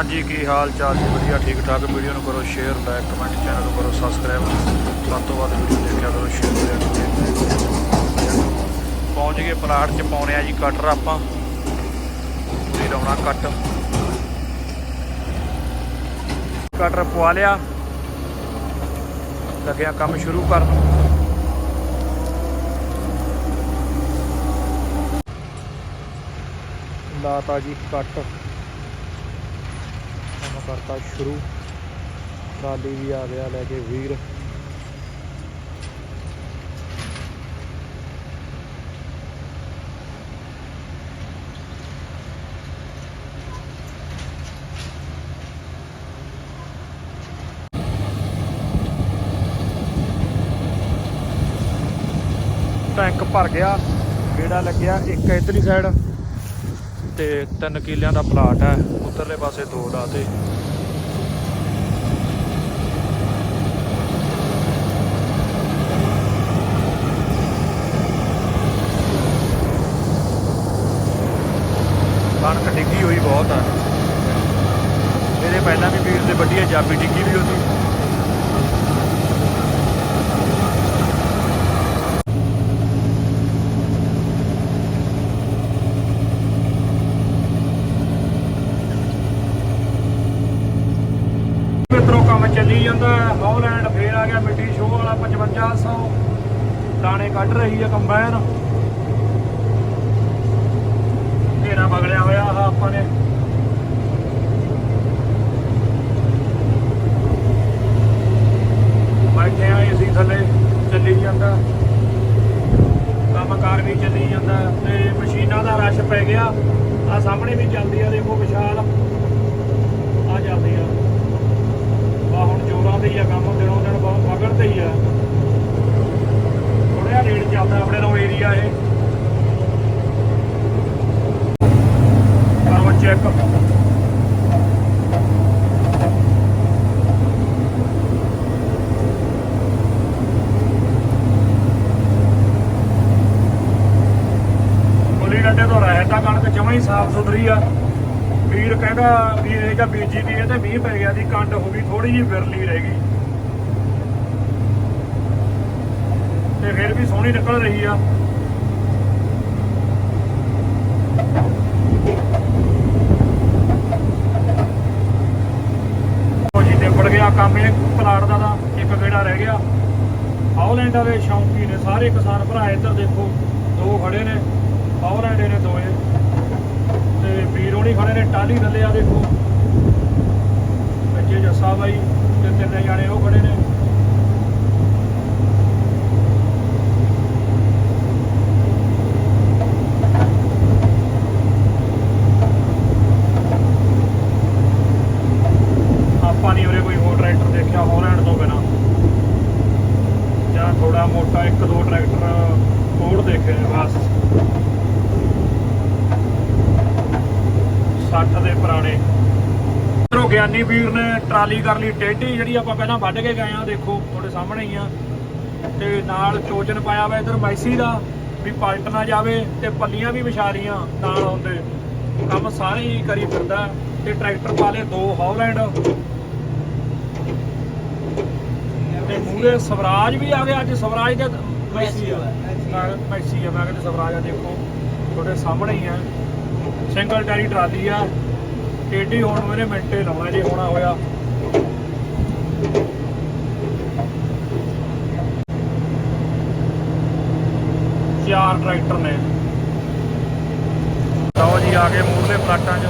ਹਾਂਜੀ, ਕੀ ਹਾਲ ਚਾਲ ਜੀ? ਵਧੀਆ, ਠੀਕ ਠਾਕ। ਵੀਡੀਓ ਨੂੰ ਕਰੋ ਸ਼ੇਅਰ ਲਾਈਕ ਕਮੈਂਟ ਚੈਨਲ ਨੂੰ ਕਰੋ ਸਬਸਕ੍ਰਾਈਬ ਵੱਧ ਤੋਂ ਵੱਧ ਵੀਡੀਓ ਦੇਖਿਆ ਕਰੋ ਸ਼ੇਅਰ ਕਰਿਆ ਪਹੁੰਚ ਗਏ ਪਲਾਟ 'ਚ, ਪਾਉਣੇ ਆ ਜੀ ਕਟਰ ਆਪਾਂ। ਪੂਰੀ ਲਾਉਣਾ ਕੱਟ ਕਟਰ ਪਵਾ ਲਿਆ। ਲੱਗਿਆ ਕੰਮ ਸ਼ੁਰੂ ਕਰਨ। ਲਾਤਾ ਜੀ ਕੱਟ ਕਰਤਾ ਸ਼ੁਰੂ। ਟਰਾਲੀ ਵੀ ਆ ਗਿਆ ਲੈ ਕੇ ਵੀਰ। ਟੈਂਕ ਭਰ ਗਿਆ, ਗੇੜਾ ਲੱਗਿਆ ਇੱਕ ਇਧਰਲੀ ਸਾਈਡ ਤੇ 3 ਕਿੱਲਿਆਂ ਦਾ ਪਲਾਟ ਹੈ, ਉਧਰਲੇ ਪਾਸੇ ਦੋ ਦਾ ਤੇ ਡਿੱਗੀ ਹੋਈ ਬਹੁਤ ਆ ਇਹਦੇ ਪਹਿਲਾਂ ਵੀ ਵੀਰ ਦੇ ਵੱਡੀ ਜਾਬੀ ਡਿੱਗੀ ਵੀ ਉਹਦੀ ਮਿੱਤਰੋ, ਕੰਮ ਚੱਲੀ ਜਾਂਦਾ ਹੌਲੈਂਡ ਫੇਰ ਆ ਗਿਆ ਮਿੱਟੀ ਸ਼ੋਅ ਵਾਲਾ 5500 ਦਾਣੇ ਕੱਢ ਰਹੀ ਆ ਕੰਬਾਈਨ। ਘੇਰਾ ਬਗਲਿਆ ਹੋਇਆ ਆ ਆਪਾਂ ਨੇ ਬੈਠੇ ਆ ਏਸੀ ਥੱਲੇ ਚੱਲੀ ਜਾਂਦਾ ਕੰਮਕਾਰ ਵੀ ਚੱਲੀ ਜਾਂਦਾ ਤੇ ਮਸ਼ੀਨਾਂ ਦਾ ਰਸ਼ ਪੈ ਗਿਆ ਆ ਸਾਹਮਣੇ ਵੀ ਚੱਲਦੀ ਆ ਦੇਖੋ ਵਿਸ਼ਾਲ ਆ ਚੱਲਦੀ ਆ ਆ ਹੁਣ ਜੋਰਾਂ ਤੇ ਹੀ ਆ ਕੰਮ ਦਿਨੋਂ ਦਿਨ ਬਹੁਤ ਮਗਰ ਤੇ ਹੀ ਆ ਥੋੜ੍ਹਾ ਰੇਟ ਚੱਲਦਾ ਆਪਣੇ ਨੋ ਏਰੀਆ ਇਹ ਕਰੋ ਚੈੱਕ ਗੁੱਲੀ ਡੰਡੇ ਤੋਂ ਰਹਿ ਤਾਂ ਕਣਕ ਸਾਫ਼ ਸੁਥਰੀ ਆ। ਵੀਰ ਕਹਿੰਦਾ ਵੀ ਇਹ ਜਾਂ ਬੀਜੀ ਦੀ ਇਹ ਤੇ ਮੀਂਹ ਪੈ ਗਿਆ ਦੀ, ਕੰਡ ਹੋ ਗਈ ਥੋੜੀ ਜਿਹੀ ਵਿਰਲੀ ਰਹਿ ਗਈ। ਤੇ ਫਿਰ ਵੀ ਸੋਹਣੀ ਨਿਕਲ ਰਹੀ ਆ। ਉਹ ਜੀ ਨਿਬੜ ਗਿਆ ਕੰਮ ਇਹ, ਪਲਾਟ ਦਾ ਤਾਂ ਇੱਕ ਗੇੜਾ ਰਹਿ ਗਿਆ। ਹਾਉਲੈਂਡ ਵਾਲੇ ਸ਼ੌਂਕੀ ਨੇ ਸਾਰੇ ਕਿਸਾਨ ਭਰਾ ਇੱਧਰ ਦੇਖੋ, ਦੋ ਖੜੇ ਨੇ। ਹਾਉਲੈਂਡ ਨੇ ਦੋਏ। ਤੇ ਵੀਰ ਹੋਣੀ ਖੜੇ ਨੇ ਟਾਲੀ ਥੱਲੇ ਆ ਦੇਖੋ। ਬੱਚੇ ਜੱਸਾ ਬਾਈ ਤੇ ਤਿੰਨੇ ਜਾਣੇ ਉਹ ਖੜੇ ਨੇ। ਆਪਾਂ ਨਹੀਂ ਉਰੇ ਕੋਈ ਹੋਰ ਟਰੈਕਟਰ ਦੇਖਿਆ ਹੋਲੈਂਡ ਤੋਂ ਬਿਨਾ। ਜਾਂ ਥੋੜਾ ਮੋਟਾ ਇੱਕ ਦੋ ਟਰੈਕਟਰ ਹੋਰ ਦੇਖੇ ਨੇ ਬਸ। 60 ਦੇ ਪੁਰਾਣੇ। ਇਧਰੋਂ ਗਿਆਨੀ ਵੀਰ ਨੇ ਟਰਾਲੀ ਕਰ ਲਈ ਟੇਢੀ ਜਿਹੜੀ ਆਪਾਂ ਪਹਿਲਾਂ ਵੱਢ ਕੇ ਗਏ ਆ ਦੇਖੋ ਤੁਹਾਡੇ ਸਾਹਮਣੇ ਹੀ ਆ। ਤੇ ਨਾਲ ਚੋਚਨ ਪਾਇਆ ਵਾ ਇਧਰ ਮੈਸੀ ਦਾ ਵੀ ਪਲਟ ਨਾ ਜਾਵੇ ਤੇ ਪੱਲੀਆਂ ਵੀ ਵਿਛਾਰੀਆਂ ਨਾਲ ਹੁੰਦੇ ਕੰਮ ਸਾਰੇ ਹੀ ਕਰੀ ਫਿਰਦਾ ਤੇ ਟਰੈਕਟਰ ਪਾ ਲਏ ਦੋ ਹੌਲੈਂਡ। ਤੇ ਮੂਰੇ ਸਵਰਾਜ ਵੀ ਆ ਗਿਆ ਅੱਜ ਸਵਰਾਜ ਦੇ ਮੈਸੀ ਆ। ਮੈਸੀ ਆ। ਮੈਂ ਕਹਿੰਦੇ ਸਵਰਾਜ ਆ ਦੇਖੋ ਤੁਹਾਡੇ ਸਾਹਮਣੇ ਹੀ ਆ। ਸਿੰਗਲ ਟਾਰੀ ਟਰਾਲੀ ਆ। ਟੇਢੀ ਹੋਣ ਨੂੰ ਇਹਨੇ ਮਿੰਟੇ ਲਾਉਣਾ ਜੇ ਹੋਣਾ ਹੋਇਆ। ਚਾਰ ਟਰੈਕਟਰ ਨੇ। ਲਓ ਜੀ, ਆ ਗਏ ਮੂਰਲੇ ਪਲਾਟਾਂ 'ਚ।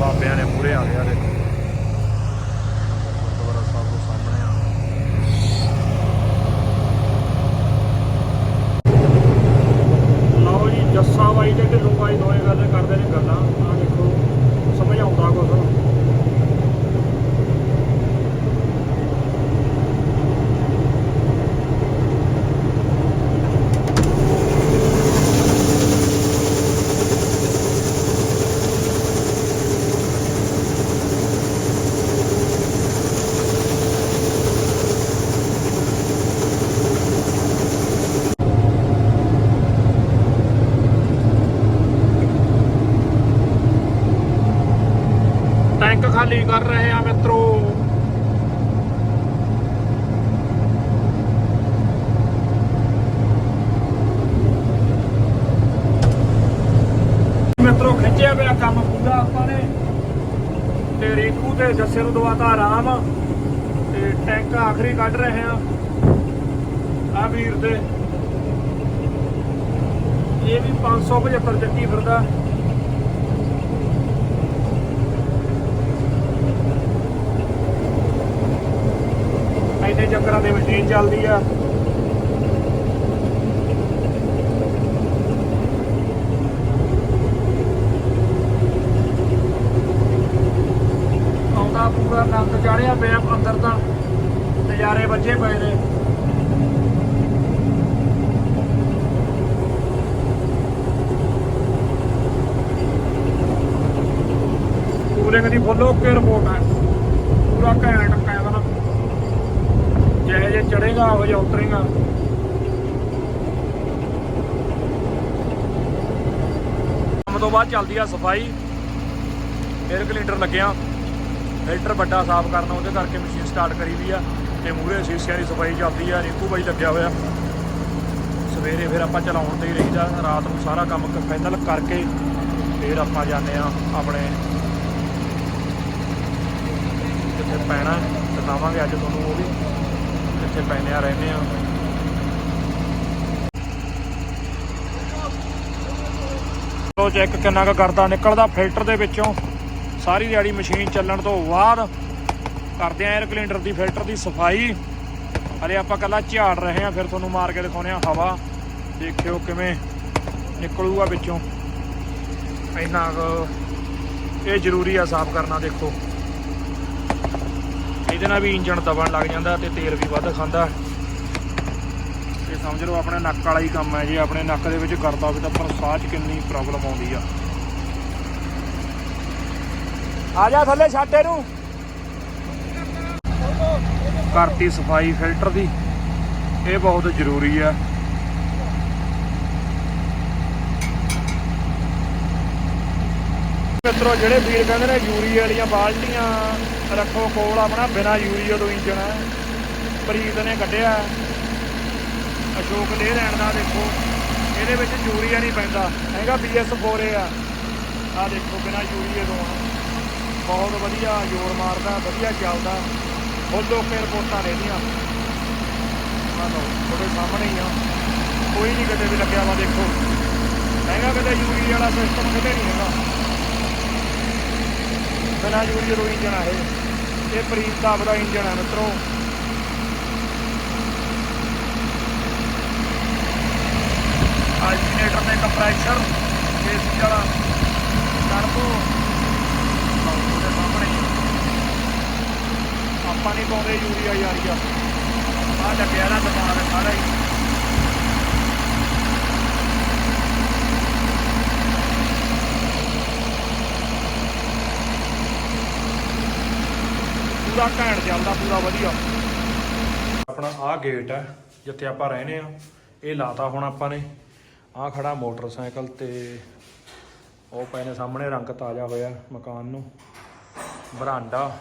ਬਾਬਿਆਂ ਨੇ ਮੂਹਰੇ ਆ ਗਿਆ ਦੇਖੋ ਗੁਰਦੁਆਰਾ ਸਾਹਿਬ ਦੇ ਸਾਹਮਣੇ ਆ ਲਓ ਜੀ ਜੱਸਾ ਬਾਈ ਤੇ ਢਿੱਲੋਂ ਬਾਈ ਦੋਏ ਗੱਲ ਕਰਦੇ ਨੇ ਗੱਲਾਂ ਆ ਦੇਖੋ ਸਮਝ ਆਉਂਦਾ ਕੁਛ ਟਰਾਲੀ ਕਰ ਰਹੇ ਆ ਮਿੱਤਰੋ। ਮਿੱਤਰੋ, ਖਿੱਚਿਆ ਪਿਆ ਕੰਮ ਪੂਰਾ ਆਪਾਂ ਨੇ। ਤੇ ਰੇਕੂ ਤੇ ਜੱਸੇ ਨੂੰ ਦਵਾਤਾ ਆਰਾਮ। ਤੇ ਟੈਂਕ ਆਖਰੀ ਕੱਢ ਰਹੇ ਆ। ਆ ਵੀਰ ਦੇ। ਇਹ ਵੀ 575 ਜੱਟੀ ਫਿਰਦਾ। ਚੱਕਰਾਂ ਦੇ ਮਸ਼ੀਨ ਚੱਲਦੀ ਆ। ਆਉਂਦਾ ਪੂਰਾ ਨੰਦ ਚਾੜਿਆ ਪਿਆ ਅੰਦਰ ਤਾਂ। ਨਜ਼ਾਰੇ ਵੱਜੇ ਪਏ ਨੇ। ਪੂਰੇ ਕਦੀ ਫੁੱਲ ਓਕੇ ਰਿਪੋਰਟ ਹੈ ਪੂਰਾ ਘੈਂਟ ਜਿਹੇ ਜੇ ਚੜੇਗਾ ਉਹ ਜਿਹਾ ਉਤਰੇਗਾ। ਕੰਮ ਤੋਂ ਬਾਅਦ ਚੱਲਦੀ ਆ ਸਫ਼ਾਈ। 에ਅਰ ਕਲੀਨਰ ਲੱਗਿਆ। ਫਿਲਟਰ ਵੱਡਾ ਸਾਫ਼ ਕਰਨਾ, ਉਹਦੇ ਕਰਕੇ ਮਸ਼ੀਨ ਸਟਾਰਟ ਕਰੀ ਵੀ ਆ। ਤੇ ਮੂਹਰੇ ਸ਼ੀਸ਼ਿਆਂ ਦੀ ਸਫ਼ਾਈ ਚੱਲਦੀ ਆ, ਰੀਕੂ ਬਾਈ ਲੱਗਿਆ ਹੋਇਆ। ਸਵੇਰੇ ਫਿਰ ਆਪਾਂ ਚਲਾਉਣ ਤੇ ਹੀ ਰਹੀਦਾ। ਰਾਤ ਨੂੰ ਸਾਰਾ ਕੰਮ ਫਾਈਨਲ ਕਰਕੇ ਫਿਰ ਆਪਾਂ ਜਾਂਦੇ ਆ ਆਪਣੇ। ਜਿੱਥੇ ਪੈਣਾ, ਦਿਖਾਵਾਂਗੇ ਅੱਜ ਤੁਹਾਨੂੰ ਉਹ ਵੀ। ਜਿੱਥੇ ਪੈਣੇ ਆ, ਰਹਿੰਦੇ ਆ ਲੋ ਚੈੱਕ ਕਿੰਨਾ ਕੁ ਕਰਦਾ, ਨਿਕਲਦਾ ਫਿਲਟਰ ਦੇ ਵਿੱਚੋਂ। ਸਾਰੀ ਦਿਹਾੜੀ ਮਸ਼ੀਨ ਚੱਲਣ ਤੋਂ ਬਾਅਦ ਕਰਦੇ ਆ 에ਅਰ ਕਲੀਨਰ ਦੀ, ਫਿਲਟਰ ਦੀ ਸਫ਼ਾਈ। ਹਲੇ ਆਪਾਂ ਕੱਲਾ ਝਾੜ ਰਹੇ ਆ, ਫਿਰ ਤੁਹਾਨੂੰ ਮਾਰ ਕੇ ਦਿਖਾਉਣੇ ਆ ਹਵਾ। ਦੇਖਿਓ ਕਿਵੇਂ ਨਿਕਲੂਗਾ ਵਿੱਚੋਂ। ਇੰਨਾ ਕੁ ਇਹ ਜ਼ਰੂਰੀ ਆ ਸਾਫ਼ ਕਰਨਾ, ਦੇਖੋ। ਇਹਦੇ ਨਾਲ ਵੀ ਇੰਜਣ ਦਬਣ ਲੱਗ ਜਾਂਦਾ ਤੇ ਤੇਲ ਵੀ ਵੱਧ ਖਾਂਦਾ। ਇਹ ਸਮਝ ਲਓ ਆਪਣੇ ਨੱਕ ਵਾਲਾ ਹੀ ਕੰਮ ਹੈ ਜੇ, ਆਪਣੇ ਨੱਕ ਦੇ ਵਿੱਚ ਕਰਦਾ ਹੋਵੇ ਤਾਂ ਪਰ ਸਾਹ 'ਚ ਕਿੰਨੀ ਪ੍ਰੋਬਲਮ ਆਉਂਦੀ ਆ। ਆ ਜਾ ਥੱਲੇ ਛੱਡ ਇਹਨੂੰ। ਕਰਤੀ ਸਫ਼ਾਈ ਫਿਲਟਰ ਦੀ, ਇਹ ਬਹੁਤ ਜ਼ਰੂਰੀ ਆ। ਮਿੱਤਰੋ, ਜਿਹੜੇ ਵੀਰ ਕਹਿੰਦੇ ਨੇ ਯੂਰੀ ਵਾਲੀਆਂ ਬਾਲਟੀਆਂ ਰੱਖੋ ਕੋਲ ਆਪਣਾ, ਬਿਨਾ ਯੂਰੀਆ ਤੋਂ ਇੰਜਣ ਹੈ ਪ੍ਰੀਤ ਨੇ ਕੱਢਿਆ। ਅਸ਼ੋਕ ਲੇ ਰਹਿਣ ਦਾ ਦੇਖੋ। ਇਹਦੇ ਵਿੱਚ ਯੂਰੀਆ ਨਹੀਂ ਪੈਂਦਾ। ਹੈਗਾ BS4A ਆ। ਆ ਦੇਖੋ, ਬਿਨਾ ਯੂਰੀਆ ਤੋਂ। ਆ ਬਹੁਤ ਵਧੀਆ ਜ਼ੋਰ ਮਾਰਦਾ, ਵਧੀਆ ਚੱਲਦਾ। ਫੁੱਲ ਓਕੇ ਰਿਪੋਰਟਾਂ ਰਹਿੰਦੀਆਂ ਆ ਤੁਹਾਡੇ ਸਾਹਮਣੇ ਹੀ ਆ। ਕੋਈ ਨਹੀਂ ਕਿਤੇ ਵੀ ਲੱਗਿਆ ਵਾ, ਦੇਖੋ। ਹੈਗਾ ਕਿਤੇ ਯੂਰੀਆ ਵਾਲਾ ਸਿਸਟਮ ਕਿਤੇ ਨਹੀਂ ਹੈਗਾ। ਬਿਨਾ ਯੂਰੀਆ ਤੋਂ ਇੰਜਣ ਆ ਇਹ ਪ੍ਰੀਤ ਦਾ ਆਪਦਾ ਇੰਜਣ ਹੈ ਮਿੱਤਰੋ। ਆਲਟਰਨੇਟਰ ਤੇ ਕੰਪਰੈਸ਼ਰ ਏਸੀ ਵਾਲਾ ਟਰਬੋ ਤੁਹਾਡੇ ਸਾਹਮਣੇ ਆਪਾਂ ਨਹੀਂ ਪਾਉਂਦੇ ਯੂਰੀਆ ਯਾਰੀ ਆ ਆਹ ਲੱਗਿਆ ਨਾ ਦਿਮਾਗ ਸਾਰਾ ਹੀ। ਪੂਰਾ ਘੈਂਟ ਚੱਲਦਾ, ਪੂਰਾ ਵਧੀਆ। ਆਪਣਾ ਆਹ ਗੇਟ ਹੈ, ਜਿੱਥੇ ਆਪਾਂ ਰਹਿੰਦੇ ਆ ਇਹ ਲਾਤਾ ਹੁਣ ਆਪਾਂ ਨੇ। ਆਹ ਖੜਾ ਮੋਟਰਸਾਈਕਲ ਤੇ, ਉਹ ਪਏ ਨੇ ਸਾਹਮਣੇ, ਰੰਗ ਤਾਜ਼ਾ ਹੋਇਆ ਮਕਾਨ ਨੂੰ। ਬਰਾਂਡਾ।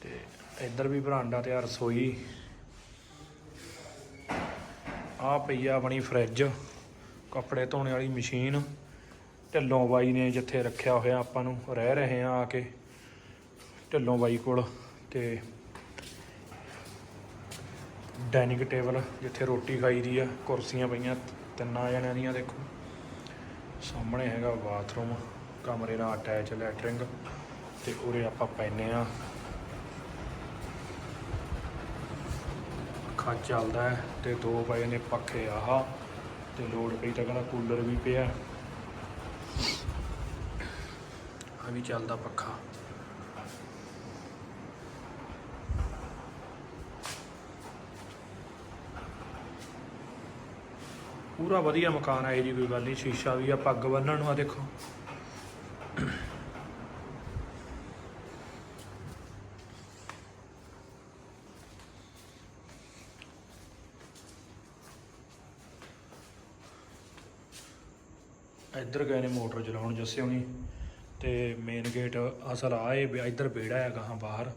ਤੇ ਇੱਧਰ ਵੀ ਬਰਾਂਡਾ ਤੇ ਆ ਰਸੋਈ। ਆਹ ਪਈ ਆ ਆਪਣੀ ਫਰਿੱਜ ਕੱਪੜੇ ਧੋਣੇ ਵਾਲੀ ਮਸ਼ੀਨ। ਢਿੱਲੋਂ ਬਾਈ ਨੇ ਜਿੱਥੇ ਰੱਖਿਆ ਹੋਇਆ ਆਪਾਂ ਨੂੰ, ਰਹਿ ਰਹੇ ਆ ਆ ਕੇ। ਢਿੱਲੋਂ ਬਾਈ ਕੋਲ ਤੇ ਡਾਈਨਿੰਗ ਟੇਬਲ ਜਿੱਥੇ ਰੋਟੀ ਖਾਈ ਦੀ ਆ, ਕੁਰਸੀਆਂ ਪਈਆਂ, ਤਿੰਨਾਂ ਜਣਿਆਂ ਦੀਆਂ ਦੇਖੋ। ਸਾਹਮਣੇ ਹੈਗਾ ਬਾਥਰੂਮ, ਕਮਰੇ ਨਾਲ ਅਟੈਚ ਲੈਟਰਿੰਗ ਤੇ ਉਰੇ ਆਪਾਂ ਪੈਨੇ ਆ। ਪੱਖਾ ਚੱਲਦਾ ਹੈ ਤੇ ਦੋ ਪਏ ਨੇ ਪੱਖੇ ਆਹ, ਤੇ ਲੋਡ ਪਈ ਤਾਂ ਕਹਿੰਦਾ ਕੂਲਰ ਵੀ ਪਿਆ। ਆ ਵੀ ਚੱਲਦਾ ਪੱਖਾ। ਪੂਰਾ ਵਧੀਆ ਮਕਾਨ ਹੈ ਇਹ ਜੀ ਕੋਈ ਗੱਲ ਨਹੀਂ, ਸ਼ੀਸ਼ਾ ਵੀ ਆ, ਪੱਗ ਬੰਨਣ ਨੂੰ ਆ, ਦੇਖੋ। ਇੱਧਰ ਗਏ ਨੇ ਮੋਟਰ ਚਲਾਉਣ ਜੱਸੇ ਹੁਣੀ, ਤੇ ਮੇਨ ਗੇਟ ਅਸਲ ਆ ਇਹ ਇੱਧਰ ਵਿਹੜਾ ਹੈਗਾ ਹਾਂ ਬਾਹਰ।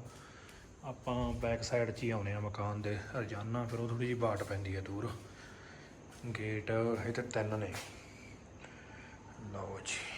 ਆਪਾਂ ਬੈਕ ਸਾਈਡ 'ਚ ਹੀ ਆਉਨੇ ਆ ਮਕਾਨ ਦੇ ਰੋਜ਼ਾਨਾ ਫਿਰ ਉਹ ਥੋੜੀ ਜਿਹੀ ਬਾਟ ਪੈਂਦੀ ਹੈ ਦੂਰ। ਗੇਟ ਇਹ ਤਾਂ ਤਿੰਨ ਨੇ। ਲਓ ਜੀ।